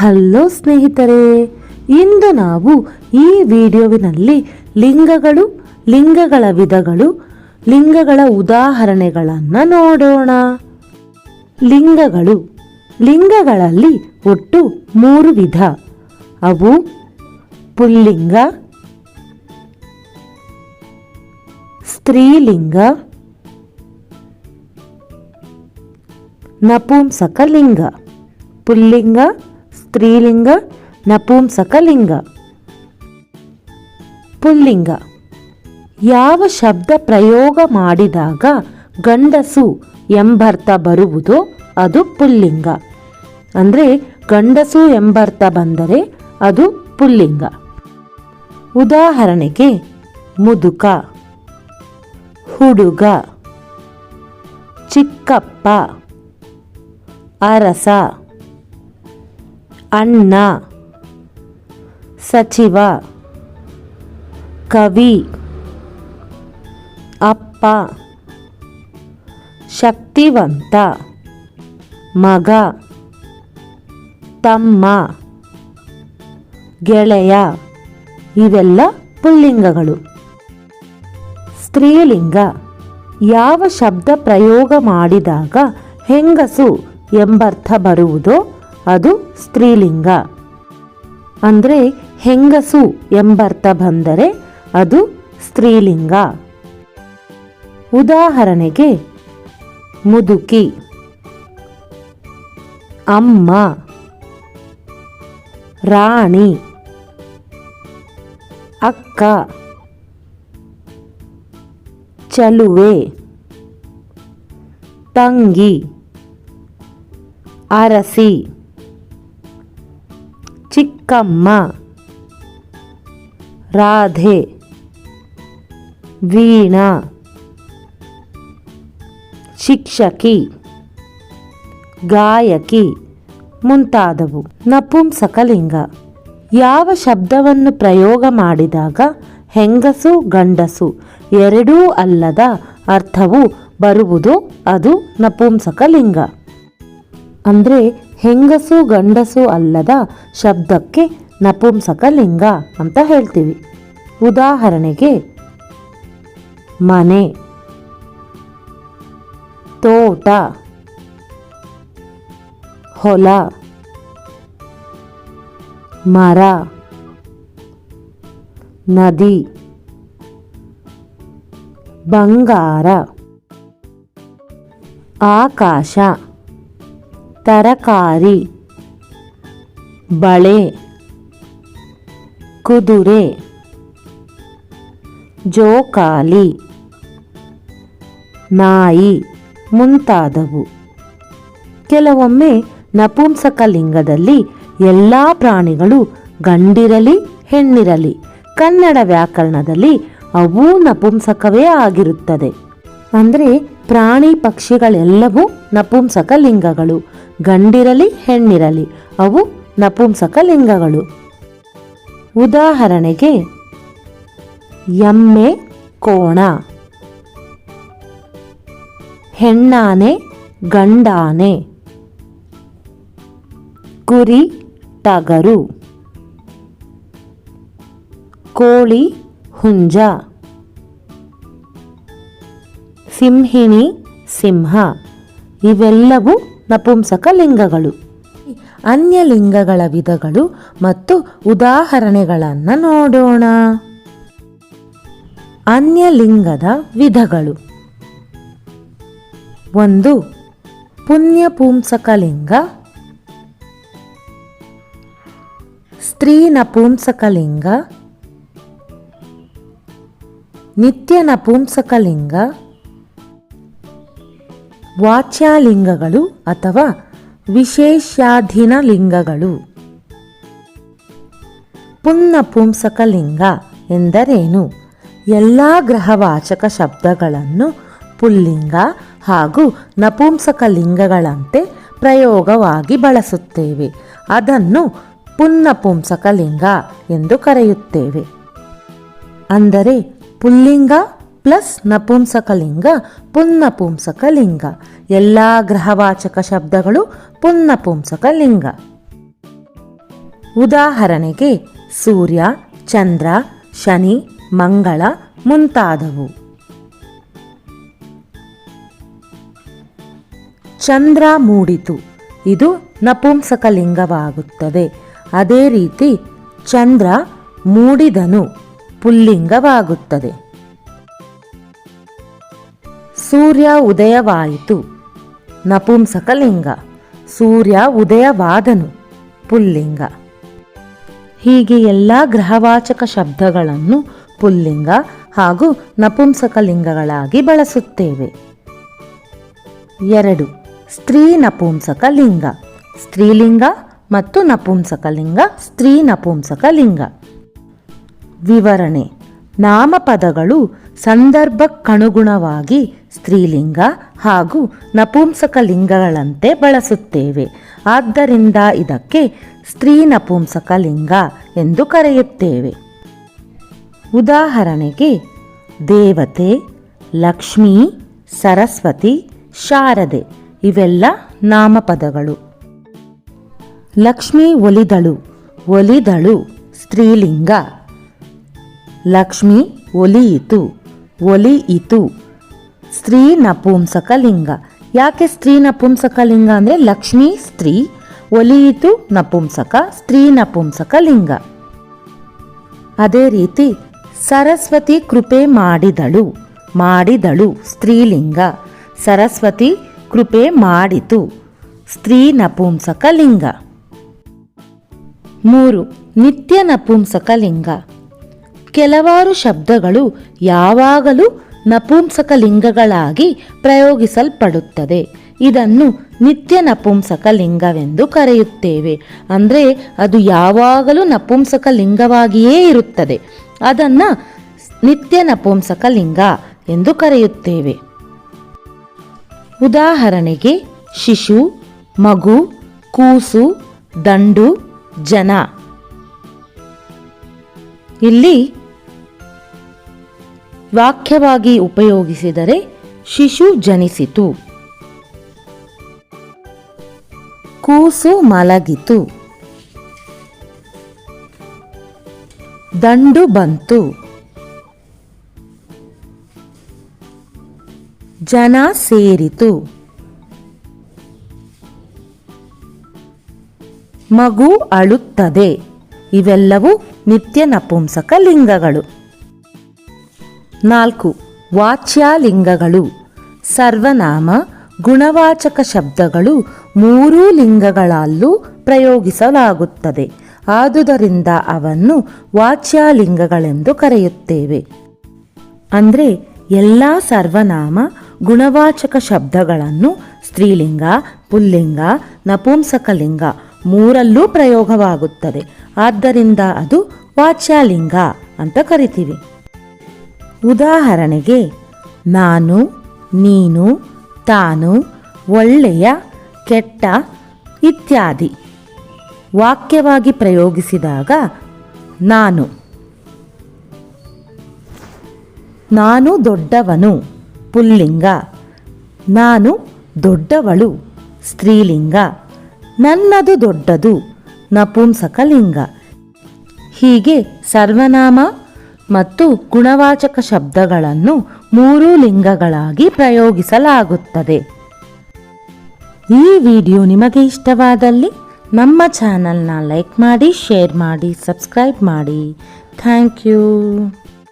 Hello ಸ್ನೇಹಿತರೆ, ಇಂದು ನಾವು ಈ ವಿಡಿಯೋವಿನಲ್ಲಿ ಲಿಂಗಗಳು, ಲಿಂಗಗಳ ವಿಧಗಳು, ಲಿಂಗಗಳ ಉದಾಹರಣೆಗಳನ್ನು ನೋಡೋಣ. ಲಿಂಗಗಳು, ಲಿಂಗಗಳಲ್ಲಿ ಒಟ್ಟು ಮೂರು ವಿಧ. ಅವು ಪುಲ್ಲಿಂಗ, ಸ್ತ್ರೀಲಿಂಗ, ನಪುಂಸಕಲಿಂಗ. ಪುಲ್ಲಿಂಗ ಸ್ತ್ರೀಲಿಂಗ, ನಪುಂಸಕಲಿಂಗ. ಪುಲ್ಲಿಂಗ. ಯಾವ ಶಬ್ದ ಪ್ರಯೋಗ ಮಾಡಿದಾಗ ಗಂಡಸು ಎಂಬರ್ಥ ಬರುವುದೋ ಅದು ಪುಲ್ಲಿಂಗ. ಅಂದರೆ ಗಂಡಸು ಎಂಬರ್ಥ ಬಂದರೆ ಅದು ಪುಲ್ಲಿಂಗ. ಉದಾಹರಣೆಗೆ ಮುದುಕ, ಹುಡುಗ, ಚಿಕ್ಕಪ್ಪ, ಅರಸ. ಅಣ್ಣ, ಸಚಿವ, ಕವಿ, ಅಪ್ಪ, ಶಕ್ತಿವಂತ, ಮಗ, ತಮ್ಮ, ಗೆಳೆಯ, ಇವೆಲ್ಲ ಪುಲ್ಲಿಂಗಗಳು. ಸ್ತ್ರೀಲಿಂಗ ಯಾವ ಶಬ್ದ ಪ್ರಯೋಗ ಮಾಡಿದಾಗ ಹೆಂಗಸು ಎಂಬರ್ಥ ಬರುವುದೋ ಅದು ಸ್ತ್ರೀಲಿಂಗ. ಅಂದರೆ ಹೆಂಗಸು ಎಂಬರ್ಥ ಬಂದರೆ ಅದು ಸ್ತ್ರೀಲಿಂಗ. ಉದಾಹರಣೆಗೆ, ಮುದುಕಿ. ಅಮ್ಮ. ರಾಣಿ. ಅಕ್ಕ. ಚಲುವೆ. ತಂಗಿ. ಅರಸಿ. ಚಿಕ್ಕಮ್ಮ. ರಾಧೆ. ವೀಣಾ. ಶಿಕ್ಷಕಿ. ಗಾಯಕಿ. ಮುಂತಾದವು. ನಪುಂಸಕಲಿಂಗ. ಯಾವ ಶಬ್ದವನ್ನು ಪ್ರಯೋಗ ಮಾಡಿದಾಗ ಹೆಂಗಸು, ಗಂಡಸು ಎರಡೂ ಅಲ್ಲದ ಅರ್ಥವು ಬರುವುದು ಅದು ನಪುಂಸಕಲಿಂಗ. ಅಂದರೆ ಹೆಂಗಸು ಗಂಡಸು ಅಲ್ಲದ ಶಬ್ದಕ್ಕೆ ನಪುಂಸಕ ಲಿಂಗ ಅಂತ ಹೇಳ್ತೀವಿ. ಉದಾಹರಣೆಗೆ, ಮನೆ, ತೋಟ, ಹೊಲ, ಮರ, ನದಿ, ಬಂಗಾರ, ಆಕಾಶ. ತರಕಾರಿ, ಬಳೆ, ಕುದುರೆ, ಜೋಕಾಲಿ, ನಾಯಿ ಮುಂತಾದವು. ಕೆಲವೊಮ್ಮೆ ನಪುಂಸಕಲಿಂಗದಲ್ಲಿ ಎಲ್ಲ ಪ್ರಾಣಿಗಳು ಗಂಡಿರಲಿ, ಹೆಣ್ಣಿರಲಿ, ಕನ್ನಡ ವ್ಯಾಕರಣದಲ್ಲಿ ಅವೂ ನಪುಂಸಕವೇ ಆಗಿರುತ್ತದೆ. ಅಂದರೆ ಪ್ರಾಣಿ ಪಕ್ಷಿಗಳೆಲ್ಲವೂ ನಪುಂಸಕ ಲಿಂಗಗಳು ಗಂಡಿರಲಿ, ಹೆಣ್ಣಿರಲಿ, ಅವು ನಪುಂಸಕ ಲಿಂಗಗಳು. ಉದಾಹರಣೆಗೆ, ಎಮ್ಮೆ ಕೋಣ. ಹೆಣ್ಣಾನೆ, ಗಂಡಾನೆ. ಕುರಿ, ಟಗರು. ಕೋಳಿ, ಹುಂಜ. ಸಿಂಹಿಣಿ, ಸಿಂಹ. ಇವೆಲ್ಲವೂ ನಪುಂಸಕ ಲಿಂಗಗಳು ಅನ್ಯ ಲಿಂಗಗಳ ವಿಧಗಳು ಮತ್ತು ಉದಾಹರಣೆಗಳನ್ನು ನೋಡೋಣ. ಅನ್ಯ ಲಿಂಗದ ವಿಧಗಳು. ಒಂದು, ಪುಣ್ಯಪುಂಸಕಲಿಂಗ. ಸ್ತ್ರೀ ನಪುಂಸಕಲಿಂಗ. ನಿತ್ಯ ನಪುಂಸಕಲಿಂಗ ವಾಚ್ಯಾಲಿಂಗಗಳು ಅಥವಾ ವಿಶೇಷಾಧೀನ ಲಿಂಗಗಳು ಪುನ್ನಪುಂಸಕಲಿಂಗ ಎಂದರೇನು? ಎಲ್ಲ ಗ್ರಹವಾಚಕ ಶಬ್ದಗಳನ್ನು ಪುಲ್ಲಿಂಗ ಹಾಗೂ ನಪುಂಸಕ ಲಿಂಗಗಳಂತೆ ಪ್ರಯೋಗವಾಗಿ ಬಳಸುತ್ತೇವೆ. ಅದನ್ನು ಪುನ್ನಪುಂಸಕ ಲಿಂಗ ಎಂದು ಕರೆಯುತ್ತೇವೆ. ಅಂದರೆ ಪುಲ್ಲಿಂಗ ಪ್ಲಸ್ ನಪುಂಸಕಲಿಂಗ, ಪುನ್ನಪುಂಸಕಲಿಂಗ. ಎಲ್ಲ ಗ್ರಹವಾಚಕ ಶಬ್ದಗಳು ಪುನ್ನಪುಂಸಕಲಿಂಗ. ಉದಾಹರಣೆಗೆ, ಸೂರ್ಯ, ಚಂದ್ರ, ಶನಿ, ಮಂಗಳ ಮುಂತಾದವು. ಚಂದ್ರ ಮೂಡಿತು. ಇದು ನಪುಂಸಕಲಿಂಗವಾಗುತ್ತದೆ. ಅದೇ ರೀತಿ, ಚಂದ್ರ ಮೂಡಿದನು, ಪುಲ್ಲಿಂಗವಾಗುತ್ತದೆ. ಸೂರ್ಯ ಉದಯವಾಯಿತು ನಪುಂಸಕಲಿಂಗ ಸೂರ್ಯ ಉದಯವಾದನು ಪುಲ್ಲಿಂಗ. ಹೀಗೆ ಎಲ್ಲ ಗ್ರಹವಾಚಕ ಶಬ್ದಗಳನ್ನು ಪುಲ್ಲಿಂಗ ಹಾಗೂ ನಪುಂಸಕಲಿಂಗಗಳಾಗಿ ಬಳಸುತ್ತೇವೆ. ಎರಡು, ಸ್ತ್ರೀ ನಪುಂಸಕ ಲಿಂಗ ಸ್ತ್ರೀಲಿಂಗ ಮತ್ತು ನಪುಂಸಕಲಿಂಗ, ಸ್ತ್ರೀ ನಪುಂಸಕ ಲಿಂಗ ವಿವರಣೆ, ನಾಮಪದಗಳು ಸಂದರ್ಭಕ್ಕನುಗುಣವಾಗಿ ಸ್ತ್ರೀಲಿಂಗ ಹಾಗೂ ನಪುಂಸಕ ಲಿಂಗಗಳಂತೆ ಬಳಸುತ್ತೇವೆ. ಆದ್ದರಿಂದ ಇದಕ್ಕೆ ಸ್ತ್ರೀ ನಪುಂಸಕ ಲಿಂಗ ಎಂದು ಕರೆಯುತ್ತೇವೆ. ಉದಾಹರಣೆಗೆ, ದೇವತೆ, ಲಕ್ಷ್ಮೀ, ಸರಸ್ವತಿ, ಶಾರದೆ ಇವೆಲ್ಲ ನಾಮಪದಗಳು. ಲಕ್ಷ್ಮಿ ಒಲಿದಳು ಒಲಿದಳು ಸ್ತ್ರೀಲಿಂಗ. ಲಕ್ಷ್ಮಿ ಒಲಿಯಿತು ಒಲಿಯಿತು ಸ್ತ್ರೀ ನಪುಂಸಕ ಲಿಂಗ. ಯಾಕೆ ಸ್ತ್ರೀ ನಪುಂಸಕ ಲಿಂಗ ಅಂದರೆ ಲಕ್ಷ್ಮಿ ಸ್ತ್ರೀ, ಒಲಿಯಿತು ನಪುಂಸಕ, ಸ್ತ್ರೀ ನಪುಂಸಕ ಲಿಂಗ. ಅದೇ ರೀತಿ ಸರಸ್ವತಿ ಕೃಪೆ ಮಾಡಿದಳು ಮಾಡಿದಳು ಸ್ತ್ರೀಲಿಂಗ ಸರಸ್ವತಿ ಕೃಪೆ ಮಾಡಿತು ಸ್ತ್ರೀ ನಪುಂಸಕ ಲಿಂಗ. ಮೂರು, ನಿತ್ಯ ನಪುಂಸಕ ಲಿಂಗ. ಕೆಲವಾರು ಶಬ್ದಗಳು ಯಾವಾಗಲೂ ನಪುಂಸಕಲಿಂಗಗಳಾಗಿ ಪ್ರಯೋಗಿಸಲ್ಪಡುತ್ತದೆ. ಇದನ್ನು ನಿತ್ಯ ನಪುಂಸಕ ಲಿಂಗವೆಂದು ಕರೆಯುತ್ತೇವೆ. ಅಂದರೆ ಅದು ಯಾವಾಗಲೂ ನಪುಂಸಕ ಲಿಂಗವಾಗಿಯೇ ಇರುತ್ತದೆ. ಅದನ್ನು ನಿತ್ಯ ನಪುಂಸಕ ಲಿಂಗ ಎಂದು ಕರೆಯುತ್ತೇವೆ. ಉದಾಹರಣೆಗೆ, ಶಿಶು, ಮಗು, ಕೂಸು, ದಂಡು, ಜನ. ಇಲ್ಲಿ ವಾಕ್ಯವಾಗಿ ಉಪಯೋಗಿಸಿದರೆ ಶಿಶು ಜನಿಸಿತು. ಕೂಸು ಮಲಗಿತು. ದಂಡು ಬಂತು. ಜನ ಸೇರಿತು. ಮಗು ಅಳುತ್ತದೆ. ಇವೆಲ್ಲವೂ ನಿತ್ಯ ನಪುಂಸಕ ಲಿಂಗಗಳು ನಾಲ್ಕು. ವಾಚ್ಯಾಲಿಂಗಗಳು. ಸರ್ವನಾಮ, ಗುಣವಾಚಕ ಶಬ್ದಗಳು ಮೂರೂ ಲಿಂಗಗಳಲ್ಲೂ ಪ್ರಯೋಗಿಸಲಾಗುತ್ತದೆ. ಆದುದರಿಂದ ಅವನ್ನು ವಾಚ್ಯಾಲಿಂಗಗಳೆಂದು ಕರೆಯುತ್ತೇವೆ. ಅಂದರೆ ಎಲ್ಲ ಸರ್ವನಾಮ, ಗುಣವಾಚಕ ಶಬ್ದಗಳನ್ನು ಸ್ತ್ರೀಲಿಂಗ, ಪುಲ್ಲಿಂಗ, ನಪುಂಸಕಲಿಂಗ ಮೂರಲ್ಲೂ ಪ್ರಯೋಗವಾಗುತ್ತದೆ. ಆದ್ದರಿಂದ ಅದು ವಾಚ್ಯಲಿಂಗ ಅಂತ ಕರಿತೀವಿ. ಉದಾಹರಣೆಗೆ, ನಾನು, ನೀನು, ತಾನು, ಒಳ್ಳೆಯ, ಕೆಟ್ಟ ಇತ್ಯಾದಿ. ವಾಕ್ಯವಾಗಿ ಪ್ರಯೋಗಿಸಿದಾಗ, ನಾನು. ನಾನು ದೊಡ್ಡವನು, ಪುಲ್ಲಿಂಗ. ನಾನು ದೊಡ್ಡವಳು, ಸ್ತ್ರೀಲಿಂಗ. ನನ್ನದು ದೊಡ್ಡದು, ನಪುಂಸಕಲಿಂಗ. ಹೀಗೆ ಸರ್ವನಾಮ ಮತ್ತು ಗುಣವಾಚಕ ಶಬ್ದಗಳನ್ನು ಮೂರೂ ಲಿಂಗಗಳಾಗಿ ಪ್ರಯೋಗಿಸಲಾಗುತ್ತದೆ. ಈ ವಿಡಿಯೋ ನಿಮಗೆ ಇಷ್ಟವಾದಲ್ಲಿ ನಮ್ಮ ಚಾನಲ್ನ ಲೈಕ್ ಮಾಡಿ, ಶೇರ್ ಮಾಡಿ, ಸಬ್ಸ್ಕ್ರೈಬ್ ಮಾಡಿ. Thank you.